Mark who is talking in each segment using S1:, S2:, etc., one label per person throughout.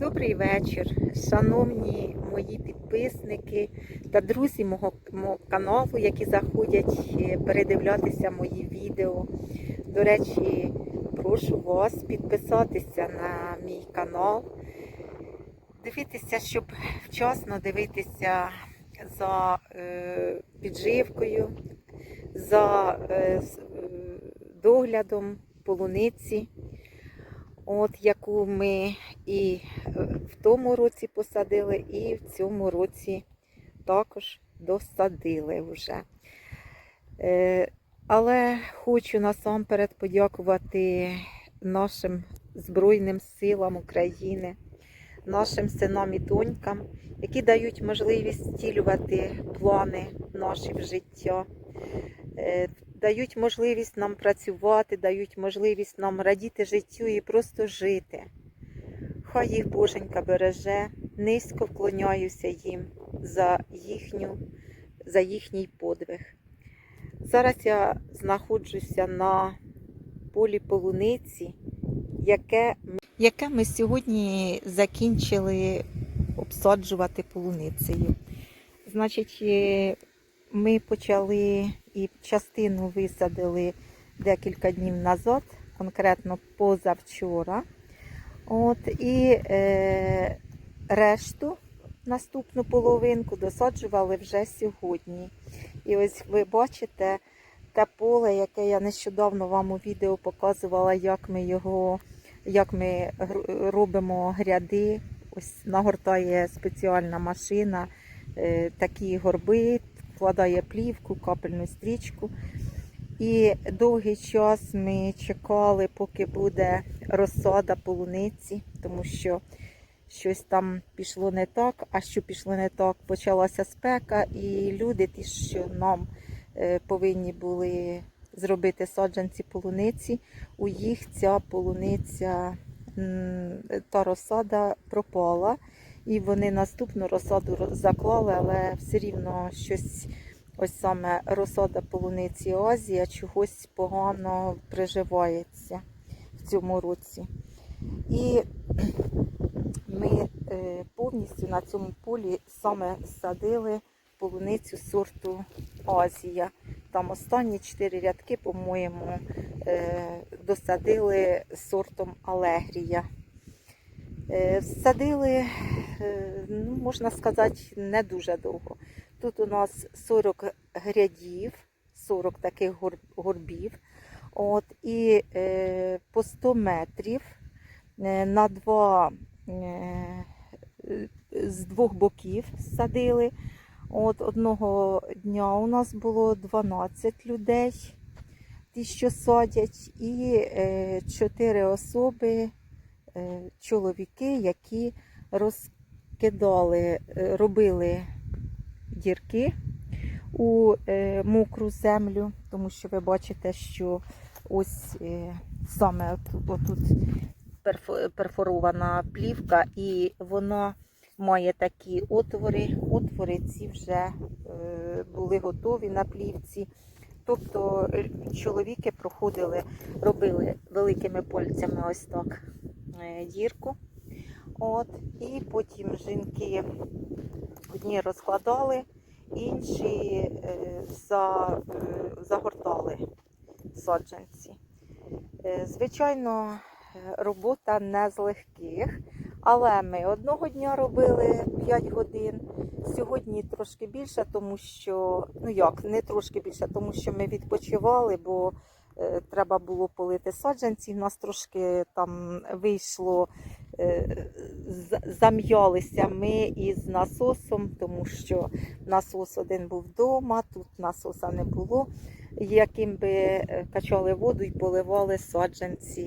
S1: Добрий вечір, шановні мої підписники та друзі мого, каналу, які заходять е, передивлятися мої відео. До речі, прошу вас підписатися на мій канал, дивитися, щоб вчасно дивитися за е, підживкою, за е, е, доглядом полуниці. От яку ми і е, в тому році посадили, і в цьому році також досадили вже. Е, Але хочу насамперед подякувати нашим Збройним силам України, нашим синам і донькам, які дають можливість втілювати плани наші в життя. Е, дають можливість нам працювати, дають можливість нам радіти життю і просто жити. Хай їх Боженька береже, низько вклоняюся їм за, їхню, за їхній подвиг. Зараз я знаходжуся на полі полуниці, яке, яке ми сьогодні закінчили обсаджувати полуницею. Значить, е, ми почали і частину висадили декілька днів назад, конкретно позавчора. От, і е, решту, наступну половинку, досаджували вже сьогодні. І ось ви бачите те поле, яке я нещодавно вам у відео показувала, як ми його, як ми робимо гряди. Ось нагортає спеціальна машина, е, такі горби, вкладає плівку, капельну стрічку. І довгий час ми чекали, поки буде розсада полуниці, тому що щось там пішло не так, а що пішло не так, почалася спека, і люди, ті, що нам е, повинні були зробити саджанці полуниці, у їх ця полуниця, та розсада пропала. І вони наступну розсаду заклали, але все рівно щось, ось саме розсада полуниці Азія, чогось погано приживається в цьому році. І ми е, повністю на цьому полі саме садили полуницю сорту Азія. Там останні чотири рядки, по-моєму, е, досадили сортом Алегрія. Е, Садили, ну, можна сказати, не дуже довго. Тут у нас 40 грядів, 40 таких гор- горбів. От, і е, по 100 метрів е, на два е, з двох боків садили. От одного дня у нас було 12 людей, ті, що садять, і е, 4 особи е, чоловіки, які розкидали, е, робили дірки у е, мокру землю, тому що ви бачите, що ось е, саме отут, отут перфорована плівка, і вона має такі отвори. Отвори ці вже е, були готові на плівці. Тобто чоловіки проходили, робили великими пальцями ось так дірку. От, і потім жінки одні розкладали, інші е, е, загортали саджанці. Е, Звичайно, робота не з легких, але ми одного дня робили 5 годин. Сьогодні трошки більше, тому що, ну як, не трошки більше, тому що ми відпочивали, бо треба було полити саджанці. У нас трошки там вийшло, зам'ялися ми із насосом, тому що насос один був вдома, тут насоса не було. Яким би е, качали воду і поливали саджанці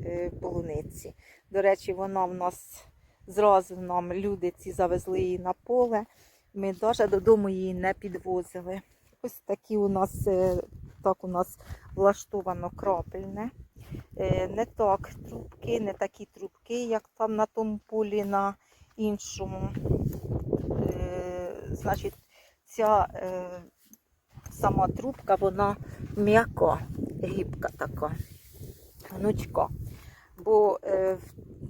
S1: е, полуниці. До речі, вона в нас зразу нам люди ці завезли її на поле. Ми навіть додому її не підвозили. Ось такі у нас е, так у нас влаштовано крапельне. Е, Не так трубки, не такі трубки, як там на тому полі на іншому. Е, Значить, ця е, сама трубка, вона м'яка, гібка така, гнучка. бо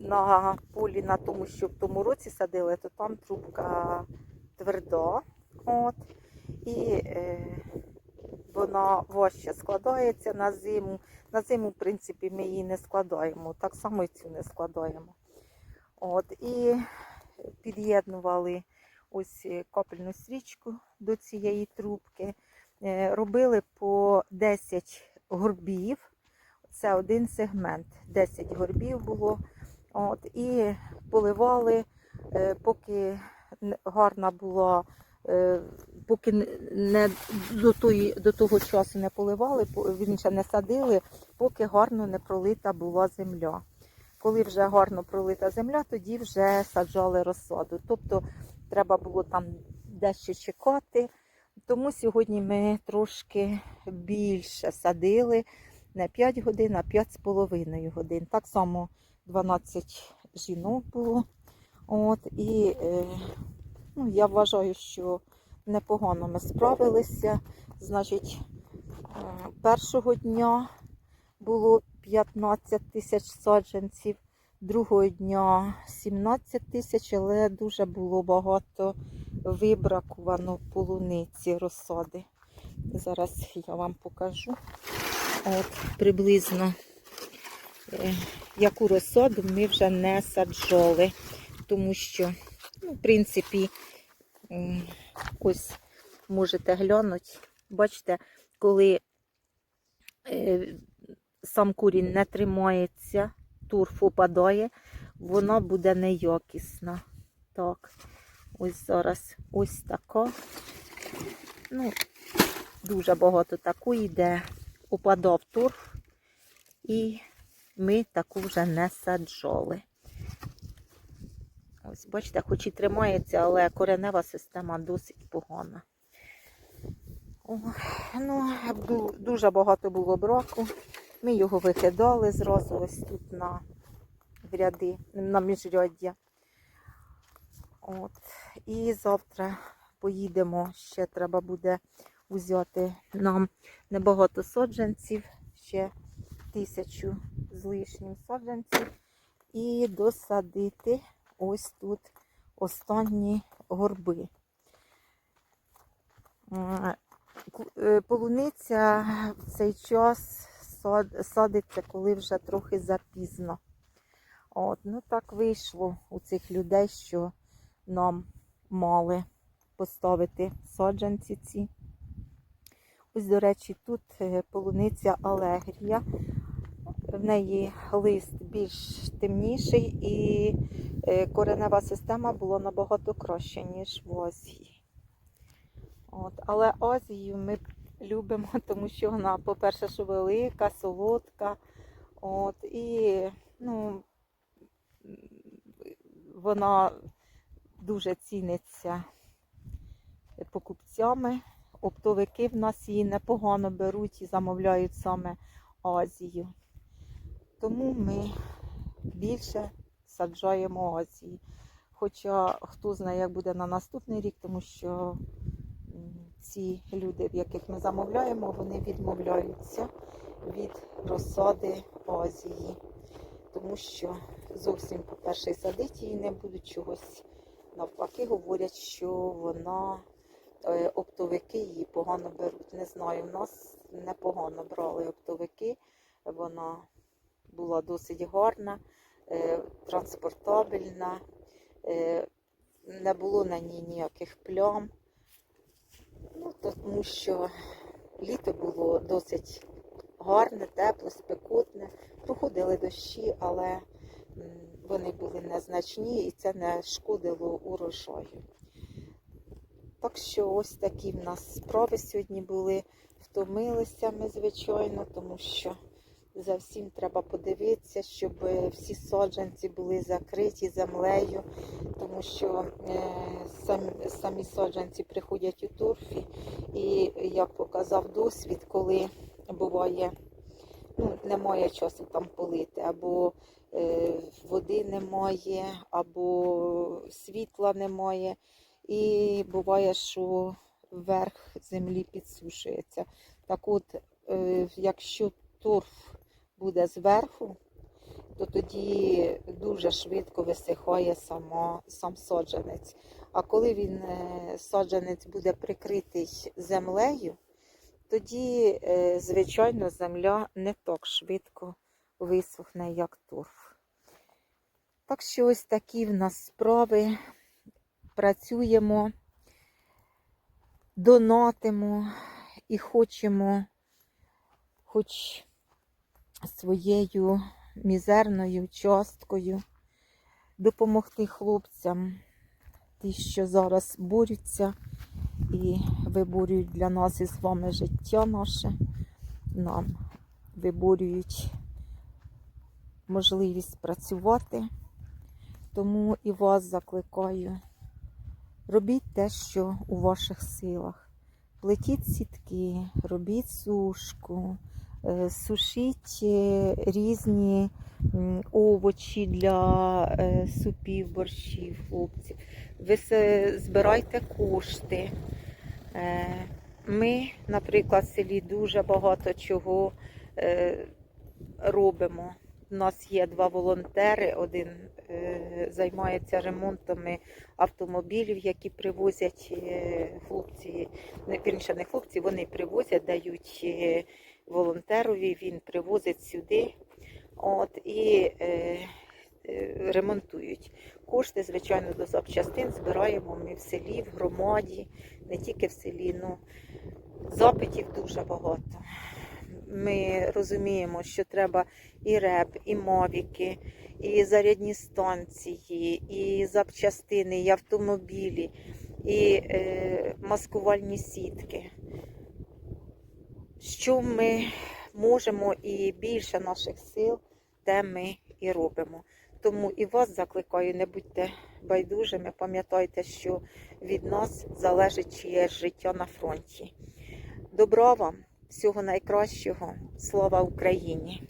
S1: на полі, на тому, що в тому році садили, то там трубка тверда. От, і вона важче складається на зиму. На зиму, в принципі, ми її не складаємо. Так само і цю не складаємо. От, і під'єднували ось е, капельну стрічку до цієї трубки. Е, Робили по 10 горбів. Це один сегмент. 10 горбів було. От, і поливали, е, поки гарна була, поки не до, тої, до того часу не поливали, по- вірніше не садили, поки гарно не пролита була земля. Коли вже гарно пролита земля, тоді вже саджали розсаду. Тобто треба було там дещо чекати. Тому сьогодні ми трошки більше садили не 5 годин, а 5,5 годин. Так само 12 жінок було. От, і е, ну, я вважаю, що непогано ми справилися. Значить, е, першого дня було 15 тисяч саджанців, другого дня 17 тисяч, але дуже було багато вибракувано полуниці розсади. Зараз я вам покажу. От, приблизно е, яку розсаду ми вже не саджали, тому що, ну, в принципі, ось можете глянути, бачите, коли е, сам курінь не тримається, турф опадає, вона буде неякісна. Так, ось зараз ось така. Ну, дуже багато такої, йде упадав торф, і ми таку вже не саджали. Ось, бачите, хоч і тримається, але коренева система досить погана. Ну, дуже багато було браку. Ми його викидали зразу ось тут на ряди, на міжряддя. От. І завтра поїдемо, ще треба буде взяти нам небагато саджанців, ще тисячу з лишнім саджанців, і досадити ось тут останні горби. Е, е, Полуниця в цей час садиться, коли вже трохи запізно. От, ну так вийшло у цих людей, що нам мали поставити саджанці ці. Ось, до речі, тут е, полуниця Алегрія. В неї лист більш темніший і е, коренева система була набагато краща, ніж в Азії. От. Але Азію ми любимо, тому що вона, по-перше, що велика, солодка. От, і ну, вона дуже ціниться покупцями. Оптовики в нас її непогано беруть і замовляють саме Азію. Тому ми більше саджаємо Азії. Хоча хто знає, як буде на наступний рік, тому що ці люди, в яких ми замовляємо, вони відмовляються від розсади Азії. Тому що зовсім, по-перше, і садити її не будуть чогось. Навпаки, говорять, що вона е, оптовики її погано беруть. Не знаю, в нас непогано брали оптовики. Вона була досить гарна, е, транспортабельна, е, не було на ній ніяких плям. Ну, тому що літо було досить гарне, тепле, спекотне. Проходили дощі, але вони були незначні і це не шкодило урожаю. Так що ось такі в нас справи сьогодні були. Втомилися ми, звичайно, тому що за всім треба подивитися, щоб е, всі саджанці були закриті землею, тому що е, самі, самі саджанці приходять у торфі. І як показав досвід, коли буває, ну, немає часу там полити, або е, води немає, або світла немає. І буває, що верх землі підсушується. Так от, якщо торф буде зверху, то тоді дуже швидко висихає сама, сам саджанець. А коли він е, саджанець буде прикритий землею, тоді, е, звичайно, земля не так швидко висохне, як торф. Так що ось такі в нас справи. Працюємо, донатимо і хочемо хоч своєю мізерною часткою допомогти хлопцям, ті, що зараз борються і виборюють для нас із вами життя наше, нам виборюють можливість працювати. Тому і вас закликаю. Робіть те, що у ваших силах. Плетіть сітки, робіть сушку, сушіть е, різні овочі для е, супів, борщів, хлопців. Ви збирайте кошти. Е, Ми, наприклад, в селі дуже багато чого е, робимо. У нас є два волонтери. Один е, займається ремонтами автомобілів, які привозять е, хлопці, не не хлопці, вони привозять, дають е, волонтерові, він привозить сюди. От, і е, е, ремонтують. Кошти, звичайно, до запчастин збираємо ми в селі, в громаді, не тільки в селі. Ну, запитів дуже багато. Ми розуміємо, що треба і реп, і мовіки, і зарядні станції, і запчастини, і автомобілі, і е, маскувальні сітки. Що ми можемо і більше наших сил, те ми і робимо. Тому і вас закликаю, не будьте байдужими, пам'ятайте, що від нас залежить чиєсь життя на фронті. Добра вам, всього найкращого, слава Україні!